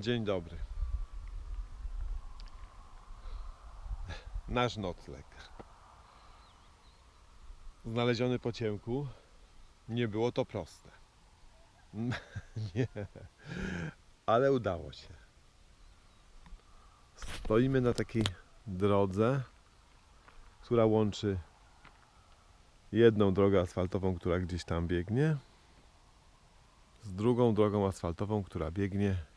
Dzień dobry. Nasz nocleg. Znaleziony po ciemku. Nie było to proste. Nie. Ale udało się. Stoimy na takiej drodze, która łączy jedną drogę asfaltową, która gdzieś tam biegnie, z drugą drogą asfaltową, która biegnie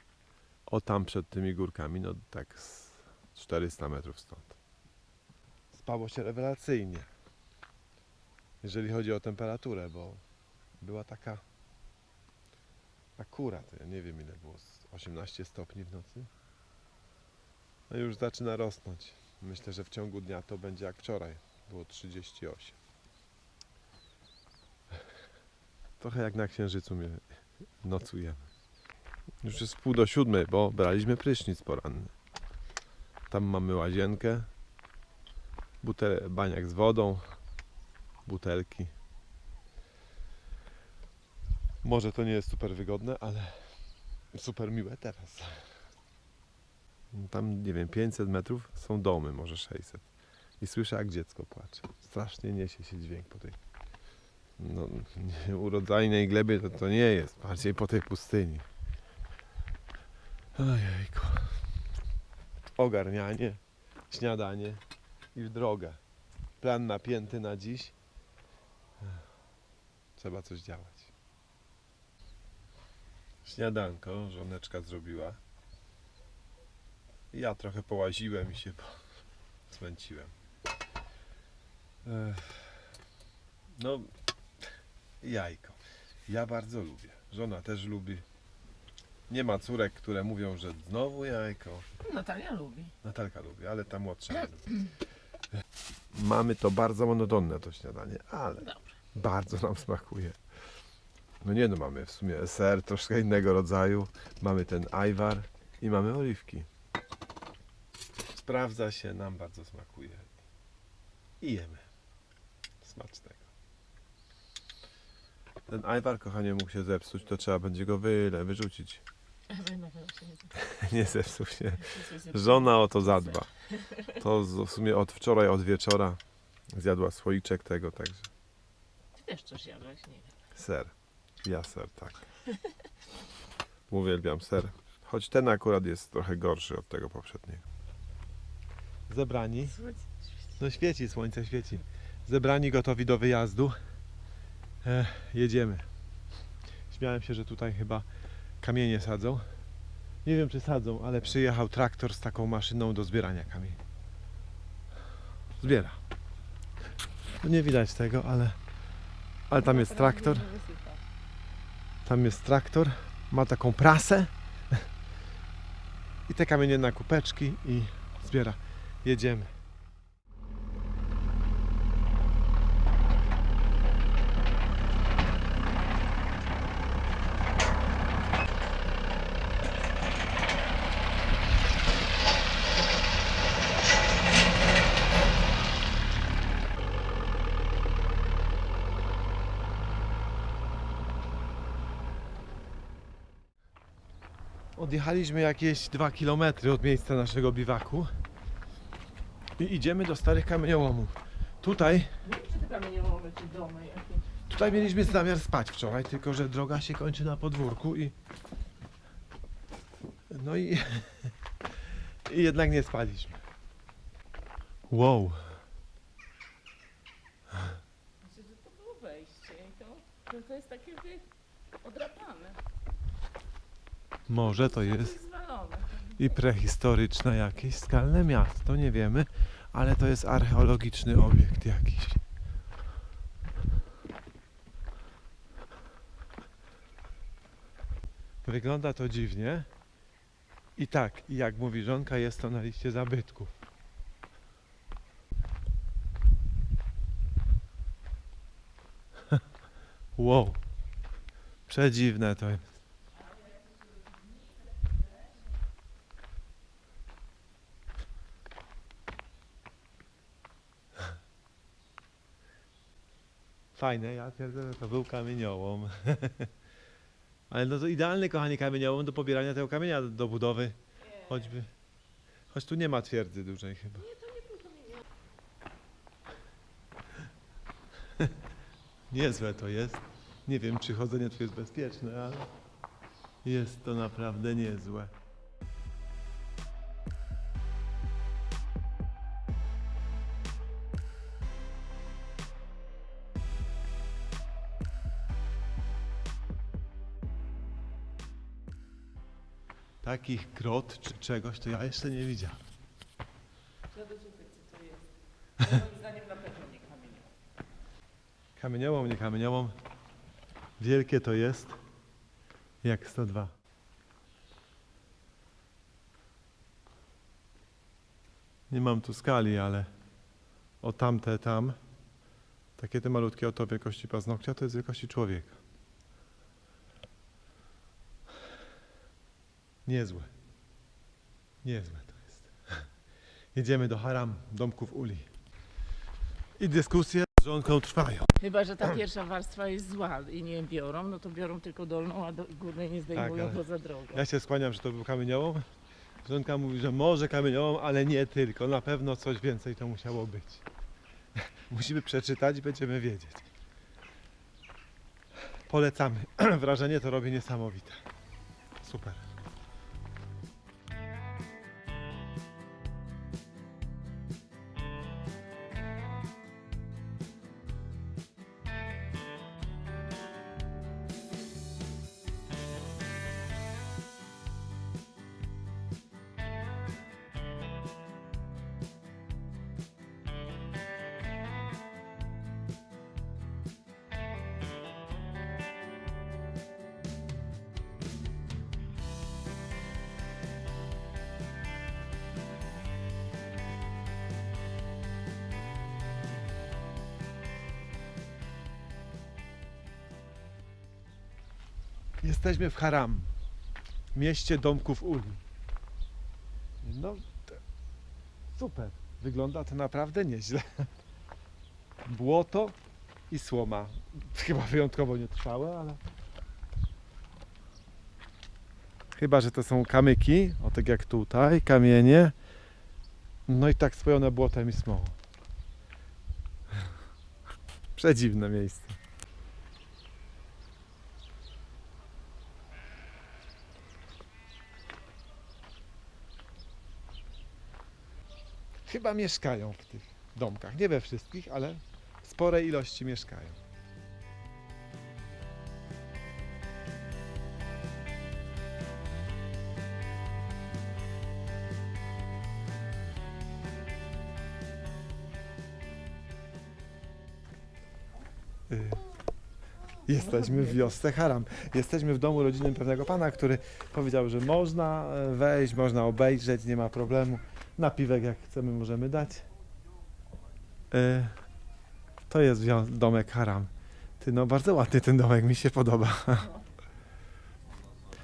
o tam przed tymi górkami, no tak z 400 metrów stąd. Spało się rewelacyjnie, jeżeli chodzi o temperaturę, bo była taka akurat, ja nie wiem ile było, z 18 stopni w nocy. No już zaczyna rosnąć. Myślę, że w ciągu dnia to będzie jak wczoraj, było 38. Trochę jak na księżycu mnie nocujemy. Już jest pół do siódmej, bo braliśmy prysznic poranny. Tam mamy łazienkę, butel, baniak z wodą, butelki. Może to nie jest super wygodne, ale super miłe teraz. Tam, nie wiem, 500 metrów są domy, może 600. I słyszę, jak dziecko płacze. Strasznie niesie się dźwięk po tej no, urodzajnej glebie to, to nie jest, bardziej po tej pustyni. Ojejku. Ogarnianie, śniadanie i w drogę. Plan napięty na dziś. Trzeba coś działać. Śniadanko żoneczka zrobiła. Ja trochę połaziłem i się po- zmęciłem. No, jajko. Ja bardzo lubię. Żona też lubi. Nie ma córek, które mówią, że znowu jajko. Natalia lubi. Natalka lubi, ale ta młodsza nie lubi. Mamy to bardzo monotonne to śniadanie, ale Dobrze. bardzo nam smakuje. No nie no, mamy w sumie ser troszkę innego rodzaju, mamy ten ajwar i mamy oliwki. Sprawdza się, nam bardzo smakuje. I jemy. Smacznego. Ten ajwar, kochanie, mógł się zepsuć, to trzeba będzie go wyle, wyrzucić. Nie zepsuł się. Żona o to zadba. To w sumie od wczoraj, od wieczora zjadła słoiczek tego, także Ty też coś jadłeś, nie wiem. ser. Ja ser, tak. Uwielbiam ser. Choć ten akurat jest trochę gorszy od tego poprzedniego. Zebrani. No świeci, słońce świeci. Zebrani, gotowi do wyjazdu. E, jedziemy. Śmiałem się, że tutaj chyba kamienie sadzą. Nie wiem, czy sadzą, ale przyjechał traktor z taką maszyną do zbierania kamieni. Zbiera. No nie widać tego, ale, ale tam jest traktor. Tam jest traktor. Ma taką prasę. I te kamienie na kupeczki i zbiera. Jedziemy. Odjechaliśmy jakieś 2 km od miejsca naszego biwaku i idziemy do starych kamieniołomów. Tutaj, kamieniołomy, czy domy jakieś. tutaj mieliśmy zamiar spać wczoraj, tylko że droga się kończy na podwórku i no i, i jednak nie spaliśmy. Wow, Znaczy, że to było wejście i to, to, jest takie odrapane. Może to jest i prehistoryczne jakieś skalne miasto, nie wiemy, ale to jest archeologiczny obiekt jakiś. Wygląda to dziwnie. I tak, jak mówi żonka, jest to na liście zabytków. wow. Przedziwne to jest. Fajne, ja twierdzę, że to był kamieniołom. Ale no to idealny, kochani, kamieniołom do pobierania tego kamienia do, do budowy. Choćby. Choć tu nie ma twierdzy dużej chyba. Niezłe to jest. Nie wiem, czy chodzenie tu jest bezpieczne, ale jest to naprawdę niezłe. Takich grot czy czegoś to ja jeszcze nie widziałem. Kamieniołom, nie kamieniołom. Wielkie to jest. Jak 102. Nie mam tu skali, ale o tamte tam, takie te malutkie oto wielkości paznokcia, to jest wielkości człowieka. Niezłe. Niezłe to jest. Jedziemy do Haram, domków Uli. I dyskusje z żonką trwają. Chyba, że ta pierwsza warstwa jest zła i nie biorą, no to biorą tylko dolną, a do górnej nie zdejmują, ale- bo za drogo. Ja się skłaniam, że to był kamieniołom. Żonka mówi, że może kamieniołom, ale nie tylko. Na pewno coś więcej to musiało być. Musimy przeczytać i będziemy wiedzieć. Polecamy. Wrażenie to robi niesamowite. Super. Jesteśmy w Haram, mieście domków Uli. No, super. Wygląda to naprawdę nieźle. Błoto i słoma. Chyba wyjątkowo nietrwałe, ale... Chyba, że to są kamyki, o tak jak tutaj, kamienie. No i tak spojone błotem i smołą. Przedziwne miejsce. Chyba mieszkają w tych domkach. Nie we wszystkich, ale w sporej ilości mieszkają. Y, Jesteśmy w wiosce Haram. Jesteśmy w domu rodzinnym pewnego pana, który powiedział, że można e, wejść, można obejrzeć, nie ma problemu. Napiwek jak chcemy możemy dać. E, To jest domek Haram. Ty no bardzo ładny ten domek, mi się podoba.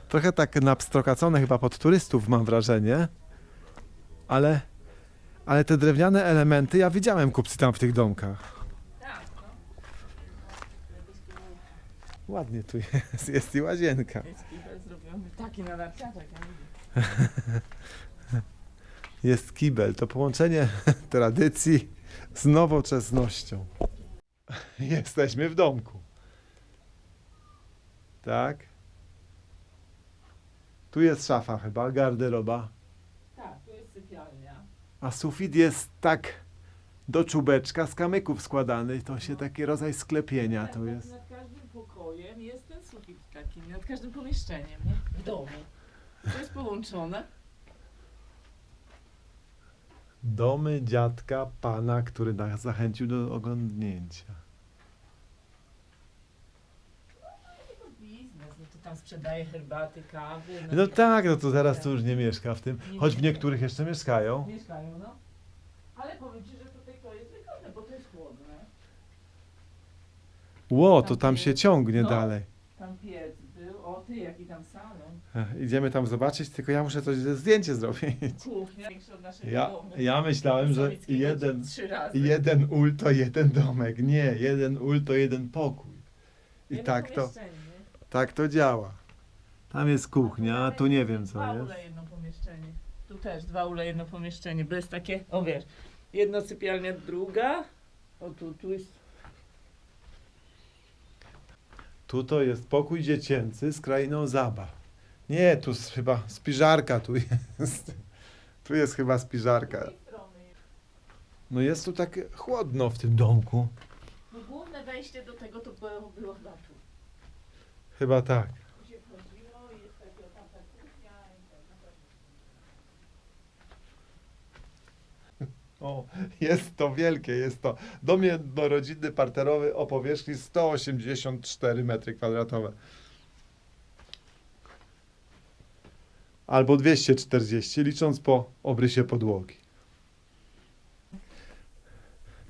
Trochę tak napstrokacone chyba pod turystów mam wrażenie. Ale, ale te drewniane elementy, ja widziałem kupcy tam w tych domkach. Ładnie tu jest, jest i łazienka. Jest kibel zrobiony taki na narciarzach, ja. Jest kibel. To połączenie tradycji z nowoczesnością. Jesteśmy w domku. Tak. Tu jest szafa chyba, garderoba. Tak, tu jest sypialnia. A sufit jest tak do czubeczka z kamyków składany. To się taki rodzaj sklepienia to nad, jest. Nad każdym pokojem jest ten sufit taki, nad każdym pomieszczeniem, nie? W domu. To jest połączone. Domy dziadka pana, który nas zachęcił do oglądnięcia. No to tam sprzedaje herbaty, kawy. No nie- tak, no to zaraz tu już nie mieszka w tym. Nie Choć w mieszka. niektórych jeszcze mieszkają. Mieszkają, no. Ale powiem Ci, że tutaj to jest wygodne, bo to jest chłodne. Ło, to tam się ciągnie No. dalej. Tam piec był, o ty, jaki tam salon. Ech, Idziemy tam zobaczyć, tylko ja muszę coś ze zdjęcie zrobić. Kuchnia większa od naszego Ja, domu. ja myślałem, że jeden, Trzy razy. jeden ul to jeden domek. Nie, jeden ul to jeden pokój. I Jedno tak to, pomieszczenie, nie? tak to działa. Tam jest kuchnia, a tu nie wiem Dwa co jest. ule, jedno pomieszczenie. Tu też dwa ule, jedno pomieszczenie. Bo jest takie, o wiesz, jedna sypialnia, druga. O tu, tu jest Tu to jest pokój dziecięcy z krainą zabaw. Nie, tu jest chyba spiżarka tu jest. Tu jest chyba spiżarka. No jest tu tak chłodno w tym domku. No główne wejście do tego to było, było na tu. Chyba tak. O tak. O, jest to wielkie, jest to dom jednorodzinny parterowy o powierzchni 184 m2. Albo 240, licząc po obrysie podłogi.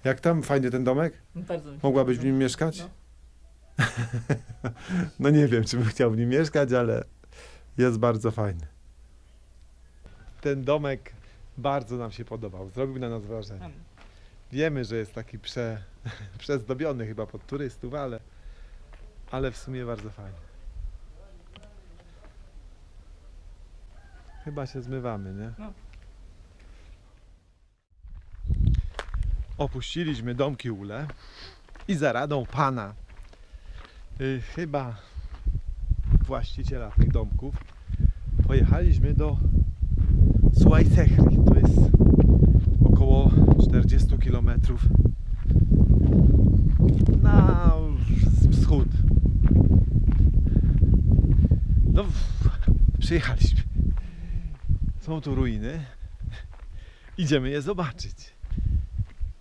Jak tam? Fajny ten domek? Bardzo mi się Mogłabyś w podoba. nim mieszkać? No. No nie wiem, czy bym chciał w nim mieszkać, ale jest bardzo fajny. Ten domek bardzo nam się podobał. Zrobił na nas wrażenie. Wiemy, że jest taki prze, przezdobiony chyba pod turystów, ale, ale w sumie bardzo fajny. Chyba się zmywamy, nie? No. Opuściliśmy domki Ule i za radą pana, y, chyba właściciela tych domków, pojechaliśmy do Suajcechri. To jest około 40 km na wschód. No, przyjechaliśmy. Są tu ruiny. Idziemy je zobaczyć.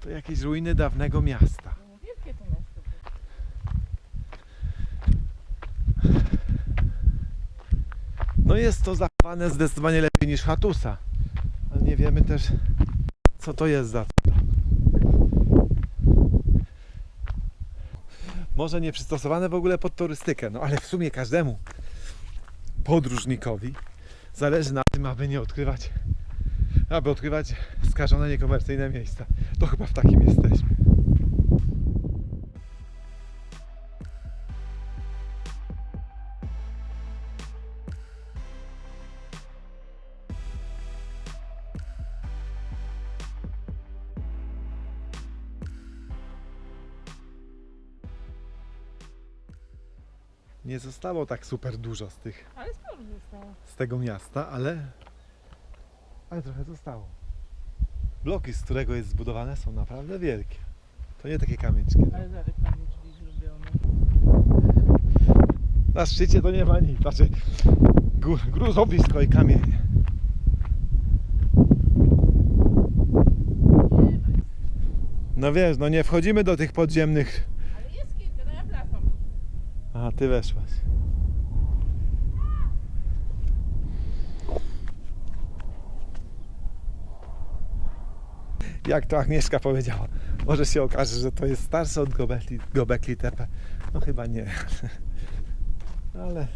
To jakieś ruiny dawnego miasta. No, Wielkie to miasto. No jest to zachowane zdecydowanie lepiej niż Hatusa. Ale nie wiemy też, co to jest za cudo. Może nie przystosowane w ogóle pod turystykę, no ale w sumie każdemu podróżnikowi zależy na tym, aby nie odkrywać, aby odkrywać skażone, niekomercyjne miejsca. To chyba w takim jesteśmy. Zostało tak super dużo z tych Ale sporo zostało. z tego miasta, ale, ale trochę zostało. Bloki, z którego jest zbudowane, są naprawdę wielkie. To nie takie kamyczki. no. Ale zrobiono. Na szczycie to nie ma nic, znaczy gru- gruzowisko i kamienie. No wiesz, no nie wchodzimy do tych podziemnych. Ale jest kilka, no ja wracam. A ty weszłaś. Jak to Agnieszka powiedziała, może się okaże, że to jest starsze od Gobekli, Gobekli Tepe. No chyba nie. Ale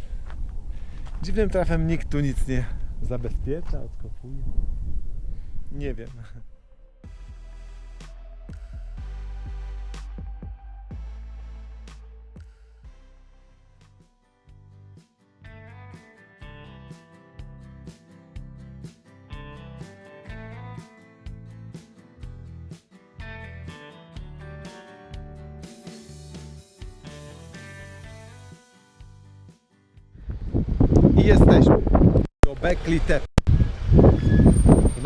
dziwnym trafem nikt tu nic nie zabezpiecza, odkopuje. Nie wiem.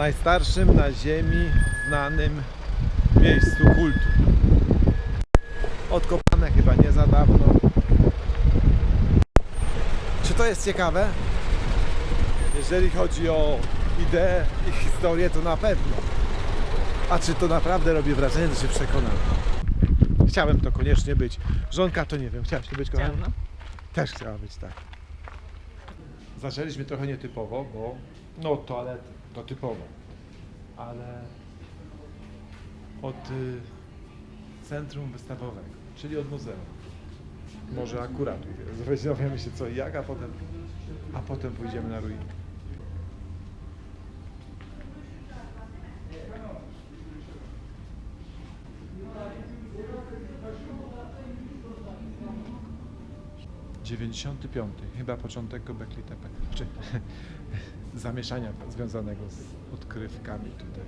Najstarszym na ziemi znanym miejscu kultu. Odkopane chyba nie za dawno. Czy to jest ciekawe? Jeżeli chodzi o ideę i historię, to na pewno. A czy to naprawdę robi wrażenie, to się przekonam. Chciałem to koniecznie być. Żonka to nie wiem. Chciałaś to być, kochana? Chciałam, no. Też chciała być tak. Zaczęliśmy trochę nietypowo, bo no toalety to typowo, ale od y, centrum wystawowego, czyli od muzeum. Może akurat dowiemy się co i jak, a potem, a potem pójdziemy na ruiny. 95, chyba początek Gobekli Tepe, czy zamieszania związanego z odkrywkami tutaj.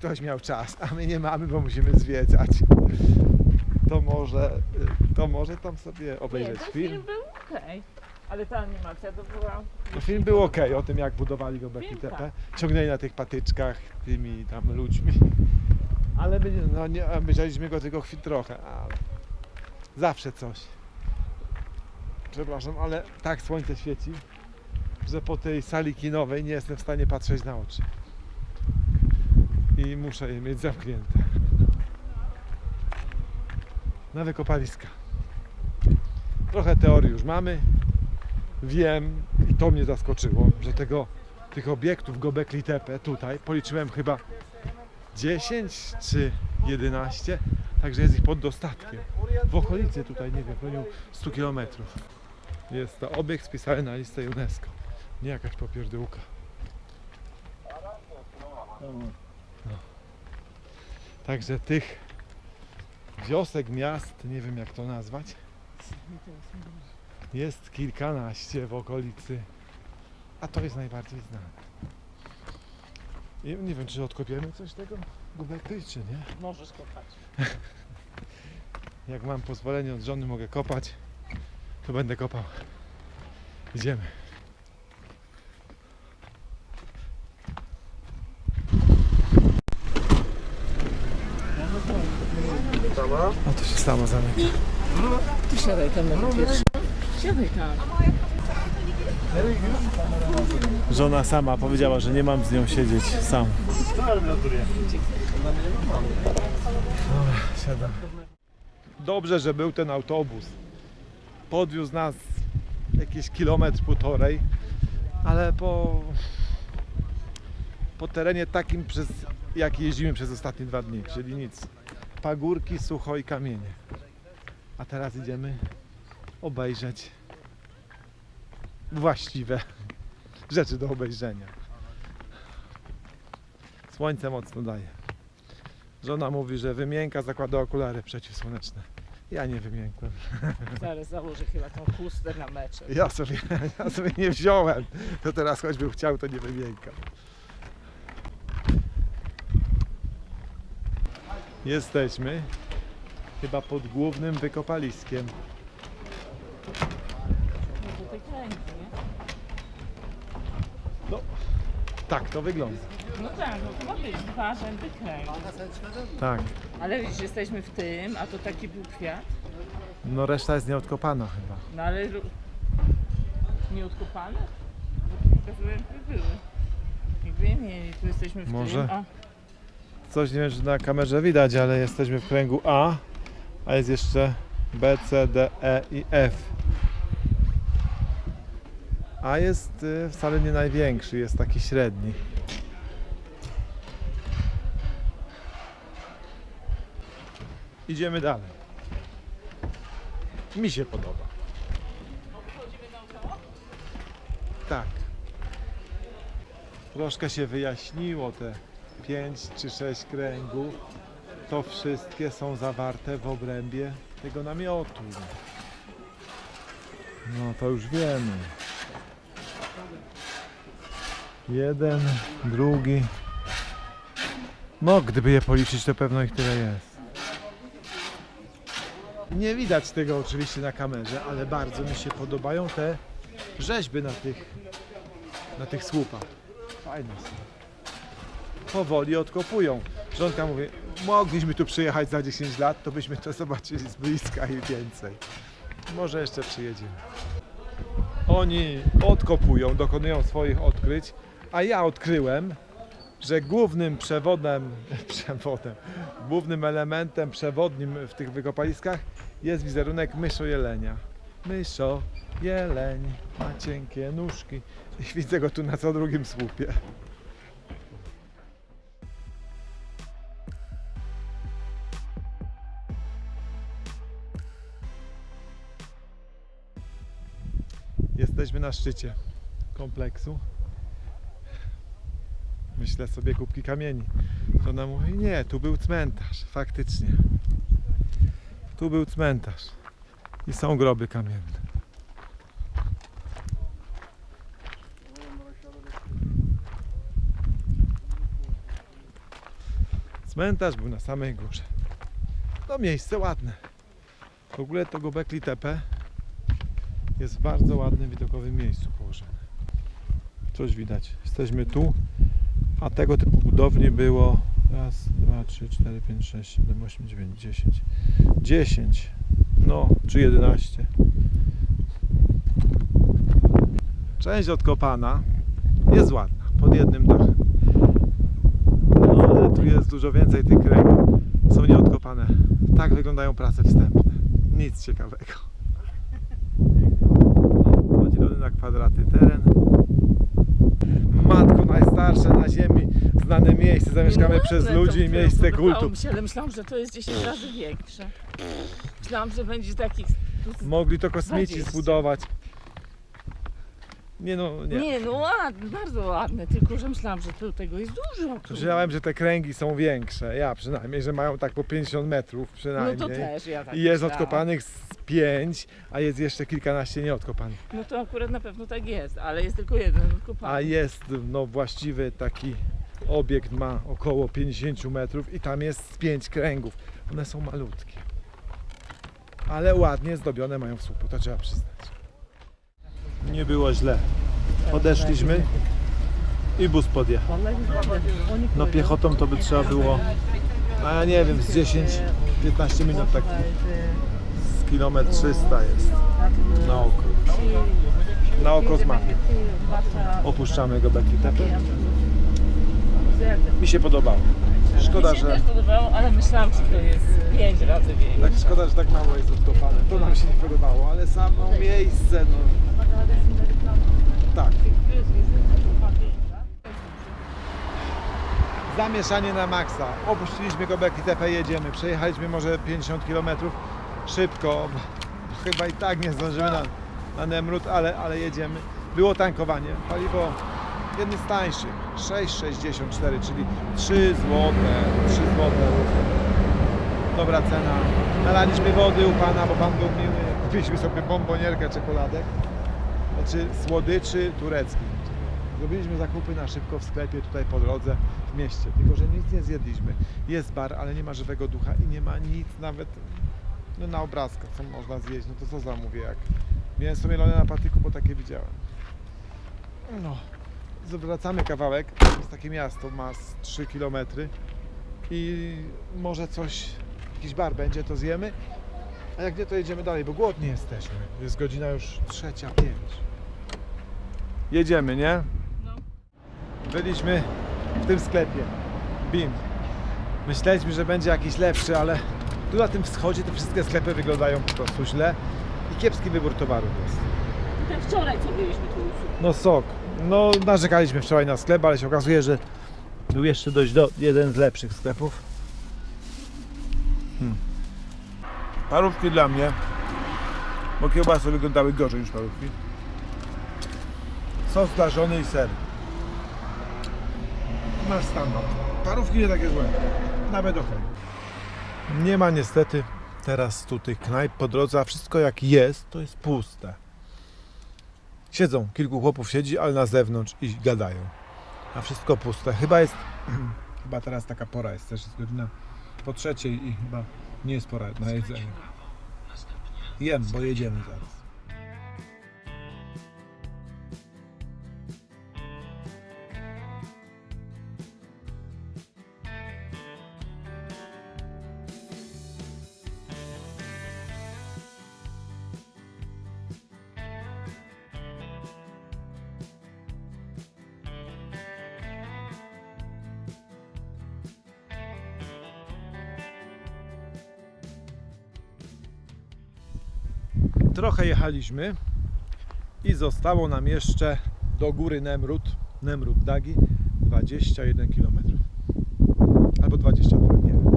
Ktoś miał czas, a my nie mamy, bo musimy zwiedzać. To może, to może tam sobie obejrzeć Nie, film. film był okej, ale ta animacja to była... To film był ok, o tym jak budowali Film Tepe. Ciągnęli na tych patyczkach tymi tam ludźmi. Ale my, no, nie, obejrzeliśmy go tylko chwil trochę, ale zawsze coś. Przepraszam, ale tak słońce świeci, że po tej sali kinowej nie jestem w stanie patrzeć na oczy. I muszę je mieć zamknięte. Na wykopaliska. Trochę teorii już mamy. Wiem, i to mnie zaskoczyło, że tego, tych obiektów Gobekli Tepe tutaj policzyłem chyba 10 czy 11, także jest ich pod dostatkiem. W okolicy tutaj, nie wiem, radiu 100 km. Jest to obiekt spisany na listę UNESCO, nie jakaś popierdółka. Także tych wiosek, miast, nie wiem jak to nazwać, jest kilkanaście w okolicy, a to jest najbardziej znane. I nie wiem, czy odkopiemy coś tego Gobekli, czy nie. Możesz kopać. Jak mam pozwolenie od żony, mogę kopać, to będę kopał. Idziemy. To się samo zamyka. Ty siadaj tam na pierwszy. Siadaj tam. Żona sama powiedziała, że nie mam z nią siedzieć sam. Siadam. Dobrze, że był ten autobus. Podwiózł nas jakiś kilometr, półtorej, ale po, po terenie takim, przez jaki jeździmy przez ostatnie dwa dni, czyli nic. Pagórki, sucho i kamienie. A teraz idziemy obejrzeć właściwe rzeczy do obejrzenia. Słońce mocno daje. Żona mówi, że wymięka, zakłada okulary przeciwsłoneczne. Ja nie wymiękłem. Zaraz założę chyba tą chustę na mecze. Ja sobie, ja sobie nie wziąłem. To teraz choćbym chciał, to nie wymiękam. Jesteśmy chyba pod głównym wykopaliskiem. No? Tak to wygląda. No tak, no to ma być dwa rzędy. Tak. Ale widzisz, jesteśmy w tym, a to taki był kwiat. No reszta jest nieodkopana chyba. No ale ru- nieodkopane? Bo tu jak były. Jakby je mieli, tu jesteśmy w Może. tym, a Coś nie wiem, czy na kamerze widać, ale jesteśmy w kręgu A, a jest jeszcze B, C, D, E i F. A jest y, wcale nie największy, jest taki średni. Idziemy dalej. Mi się podoba. Tak. Troszkę się wyjaśniło te 5 czy 6 kręgów. To wszystkie są zawarte w obrębie tego namiotu. No to już wiemy. Jeden, drugi. No, gdyby je policzyć, to pewno ich tyle jest. Nie widać tego oczywiście na kamerze, ale bardzo mi się podobają te rzeźby na tych, na tych słupach. Fajne są. Powoli odkopują. Żonka mówi, mogliśmy tu przyjechać za 10 lat, to byśmy to zobaczyli z bliska i więcej. Może jeszcze przyjedziemy. Oni odkopują, dokonują swoich odkryć, a ja odkryłem, że głównym przewodem, przewodem, głównym elementem przewodnim w tych wykopaliskach jest wizerunek myszo jelenia. Myszo, jeleń, ma cienkie nóżki. Widzę go tu na co drugim słupie. Jesteśmy na szczycie kompleksu. Myślę sobie kubki kamieni. To ona mówi, nie, tu był cmentarz, faktycznie. Tu był cmentarz. I są groby kamienne. Cmentarz był na samej górze. No miejsce ładne. W ogóle to Gobekli Tepe jest w bardzo ładnym, widokowym miejscu położone. Coś widać. Jesteśmy tu, a tego typu budowli było raz, dwa, trzy, cztery, pięć, sześć, siedem, osiem, dziewięć, dziesięć. Dziesięć. No, czy jedenaście. Część odkopana jest ładna, pod jednym dachem. No, ale tu jest dużo więcej tych kręgów. Są nieodkopane. Tak wyglądają prace wstępne. Nic ciekawego. Podzielony na kwadraty teren. Matko najstarsze na ziemi, znane miejsce, zamieszkane No, przez ludzi miejsce podobało kultu. Mi się, ale myślałam, że to jest 10 razy większe. Myślałam, że będzie takich... Mogli to kosmici 20. zbudować. Nie no, nie. Nie, no ładne, bardzo ładne, tylko że myślałam, że tu tego jest dużo. tu. Myślałem, że te kręgi są większe. Ja przynajmniej, że mają tak po 50 metrów No przynajmniej. to też ja tak I jest myślałam. odkopanych z 5, a jest jeszcze kilkanaście nieodkopanych. No to akurat na pewno tak jest, ale jest tylko jeden odkopany. A jest no właściwy taki obiekt ma około 50 metrów i tam jest z 5 kręgów. One są malutkie. Ale ładnie zdobione mają w słupy, to trzeba przyznać. Nie było źle. Podeszliśmy i bus podjechał. No piechotą to by trzeba było, a ja nie wiem, z 10-15 minut tak z kilometr 300 jest na oko. Na oko z mapy. Opuszczamy Gobekli Tepe. Mi się podobało. Szkoda, Mi się że też podobało, ale myślałam, że to jest 5 razy większe. tak szkoda, że tak mało jest odkopane. To nam się nie podobało, ale samo miejsce, no. Tak. Zamieszanie na maksa. Opuściliśmy Gobekli Tepe, jedziemy. Przejechaliśmy może 50 km szybko. Chyba i tak nie zdążymy na, na Nemrut, ale, ale jedziemy. Było tankowanie. Paliwo jedne z tańszych. 6,64, czyli 3 zł. 3 zł. Dobra cena. Nalaliśmy wody u pana, bo pan był miły. Kupiliśmy sobie bombonierkę czekoladek. Znaczy słodyczy tureckich. Zrobiliśmy zakupy na szybko w sklepie tutaj po drodze w mieście, tylko że nic nie zjedliśmy. Jest bar, ale nie ma żywego ducha i nie ma nic nawet no, na obrazkach, co można zjeść. No to co zamówię jak mięso mielone na patyku, bo takie widziałem. No, zwracamy kawałek. To jest takie miasto, ma z 3 km i może coś, jakiś bar będzie, to zjemy. A jak nie, to jedziemy dalej, bo głodni jesteśmy. Jest godzina już trzecia, pięć. Jedziemy, nie? No. Byliśmy w tym sklepie. BIM. Myśleliśmy, że będzie jakiś lepszy, ale tu na tym wschodzie te wszystkie sklepy wyglądają po prostu źle i kiepski wybór towarów jest. Ten wczoraj co byliśmy tu. No sok. No narzekaliśmy wczoraj na sklep, ale się okazuje, że był jeszcze dość do, jeden z lepszych sklepów. Hmm. Parówki dla mnie, bo kiełbasy wyglądały gorzej niż parówki. Sos dla żony i ser. Nasz standard. Parówki nie takie złe. Nawet okej. Nie ma niestety teraz tu tych knajp po drodze, a wszystko jak jest, to jest puste. Siedzą, kilku chłopów siedzi, ale na zewnątrz i gadają. A wszystko puste. Chyba jest, chyba teraz taka pora jest, też jest godzina po trzeciej i chyba nie jest pora na jedzenie. Jem, bo jedziemy zaraz. Trochę jechaliśmy i zostało nam jeszcze do góry Nemrut, Nemrut Dagi 21 km. Albo 22, nie wiem.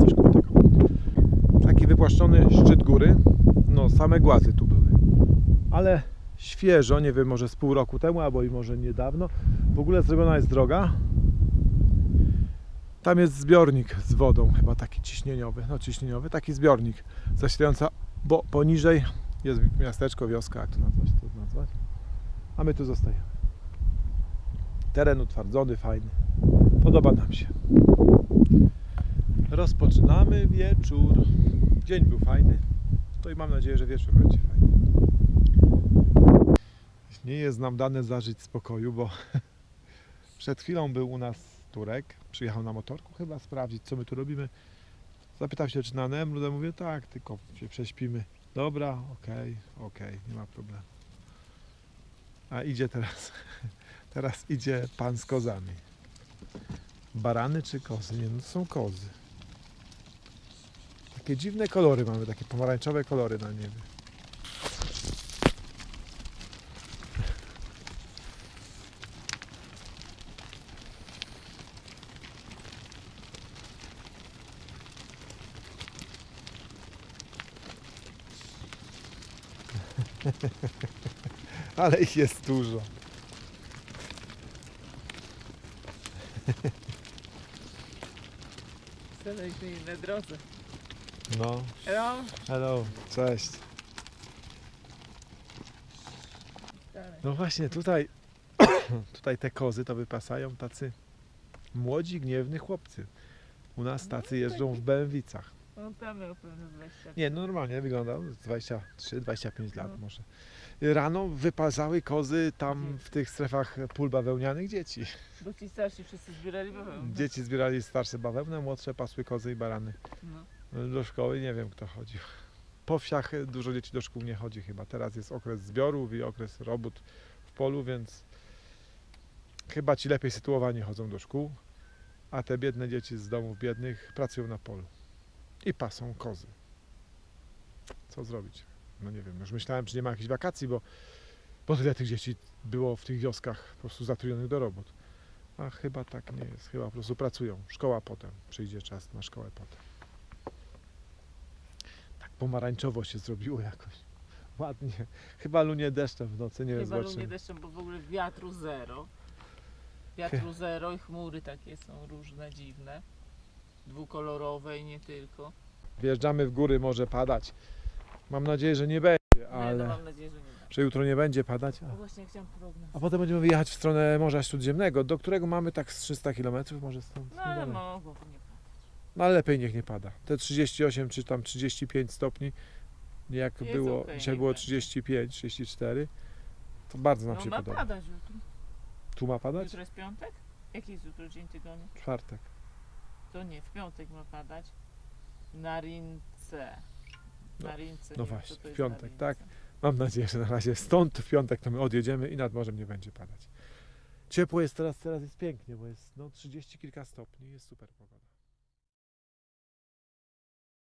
Coś koło tego. Taki wypłaszczony szczyt góry. No, same głazy tu były. Ale świeżo, nie wiem, może z pół roku temu, albo i może niedawno. W ogóle zrobiona jest droga. Tam jest zbiornik z wodą, chyba taki ciśnieniowy, no ciśnieniowy, taki zbiornik zasilająca, bo poniżej jest miasteczko, wioska, jak to nazwać, to nazwać. A my tu zostajemy. Teren utwardzony, fajny. Podoba nam się. Rozpoczynamy wieczór. Dzień był fajny. To i mam nadzieję, że wieczór będzie fajny. Nie jest nam dane zażyć spokoju, bo przed chwilą był u nas Turek. Przyjechał na motorku chyba sprawdzić, co my tu robimy. Zapytał się, czy na Nemrud. Ja mówię, tak, tylko się prześpimy. Dobra, okej, okej, nie ma problemu. A idzie teraz, teraz idzie pan z kozami. Barany czy kozy? Nie, no to są kozy. Takie dziwne kolory mamy, takie pomarańczowe kolory na niebie. Ale ich jest dużo. Stanęliśmy na drodze. No, Hello? hello, cześć. Dalej. No właśnie, tutaj, tutaj te kozy to wypasają tacy młodzi, gniewni chłopcy. U nas tacy jeżdżą w BMW-cach. On tam miał pewno 20. Nie, no normalnie wyglądał, 23-25 lat No. może. Rano wypasały kozy tam w tych strefach pól bawełnianych dzieci. Bo ci starsi wszyscy zbierali bawełnę. Dzieci zbierali starsze bawełnę, młodsze pasły kozy i barany. No. Do szkoły nie wiem kto chodził. Po wsiach dużo dzieci do szkół nie chodzi chyba. Teraz jest okres zbiorów i okres robót w polu, więc chyba ci lepiej sytuowani chodzą do szkół, a te biedne dzieci z domów biednych pracują na polu i pasą kozy. Co zrobić? No nie wiem, już myślałem, czy nie ma jakichś wakacji, bo, bo tyle tych dzieci było w tych wioskach po prostu zatrudnionych do robót. A chyba tak nie jest. Chyba po prostu pracują. Szkoła potem. Przyjdzie czas na szkołę potem. Tak pomarańczowo się zrobiło jakoś. Ładnie. Chyba lunie deszczem w nocy, nie wiem, Chyba lunie deszczem, bo w ogóle wiatru zero. Wiatru zero i chmury takie są różne, dziwne. Dwukolorowe i nie tylko. Wjeżdżamy w góry, może padać. Mam nadzieję, że nie będzie, Nie, no ale mam nadzieję, że nie da. że jutro nie będzie padać. No A, właśnie chciałam a potem będziemy wyjechać w stronę Morza Śródziemnego, do którego mamy tak z 300 km, może stąd. No ale niedaleko. mogło nie padać. No ale lepiej niech nie pada. Te 38 czy tam 35 stopni, jak Jest było, okej, dzisiaj było będzie. 35, 34, to bardzo nam No się ma podoba. padać jutro. Tu ma padać? Jutro jest piątek? Jaki jest jutro dzień tygodnia? Czwartek. To nie, w piątek ma padać. Na Rince. No, Na Rince. no właśnie, w piątek, tak. Mam nadzieję, że na razie stąd w piątek to my odjedziemy i nad morzem nie będzie padać. Ciepło jest teraz, teraz jest pięknie, bo jest no 30 kilka stopni, jest super pogoda.